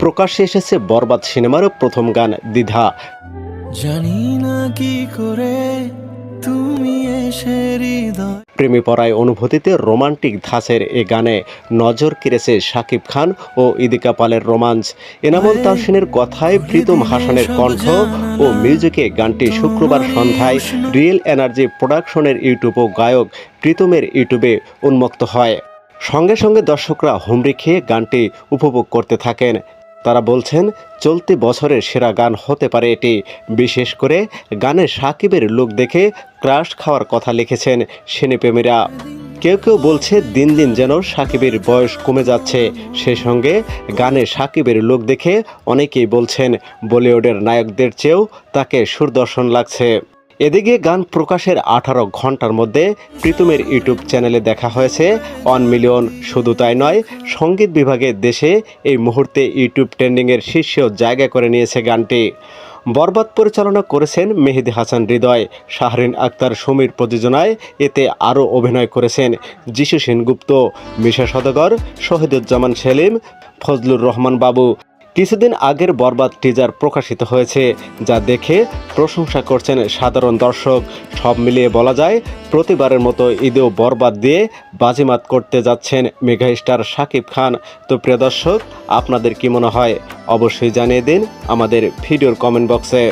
প্রকাশ্যে এসেছে বরবাদ সিনেমার প্রথম গান দ্বিধা। জানি না কি করে তুমি এসে হৃদয় প্রেমে পড়ায় অনুভূতিতে রোমান্টিক ধাঁচের এ গানে নজর কেড়েছে শাকিব খান ও ইদিকা পালের রোমাঞ্চ এনামুল তাহসিনের কথায় প্রীতম হাসানের কণ্ঠ ও মিউজিকে গানটি শুক্রবার সন্ধ্যায় রিয়েল এনার্জি প্রোডাকশনের ইউটিউব ও গায়ক প্রীতমের ইউটিউবে উন্মুক্ত হয়। সঙ্গে সঙ্গে দর্শকরা হুমড়ি খেয়ে গানটি উপভোগ করতে থাকেন। তারা বলছেন, চলতি বছরের সেরা গান হতে পারে এটি। বিশেষ করে গানে সাকিবের লুক দেখে ক্রাশ খাওয়ার কথা লিখেছেন সিনেপ্রেমীরা। কেউ কেউ বলছে, দিন দিন যেন সাকিবের বয়স কমে যাচ্ছে। সেই সঙ্গে গানে সাকিবের লুক দেখে অনেকেই বলছেন, বলিউডের নায়কদের চেয়েও তাকে সুরদর্শন লাগছে। এদিকে গান প্রকাশের আঠারো ঘণ্টার মধ্যে প্রীতমের ইউটিউব চ্যানেলে দেখা হয়েছে ওয়ান মিলিয়ন শুধু তাই নয়, সংগীত বিভাগের দেশে এই মুহূর্তে ইউটিউব ট্রেন্ডিংয়ের শীর্ষ জায়গা করে নিয়েছে গানটি। বরবাদ পরিচালনা করেছেন মেহেদি হাসান হৃদয়, শাহরিন আক্তার সমীর প্রযোজনায় এতে আরও অভিনয় করেছেন যিশু সেনগুপ্ত, মিশা সদাগর, শহীদুজ্জামান সেলিম, ফজলুর রহমান বাবু। কিছুদিন আগের বরবাদ টিজার প্রকাশিত হয়েছে, যা দেখে প্রশংসা করছেন সাধারণ দর্শক। সব মিলিয়ে বলা যায়, প্রতিবারের মতো ঈদেও বরবাদ দিয়ে বাজিমাত করতে যাচ্ছেন মেঘা স্টার শাকিব খান। তো প্রিয় দর্শক, আপনাদের কি মনে হয়? অবশ্যই জানিয়ে দিন আমাদের ভিডিওর কমেন্ট বক্সে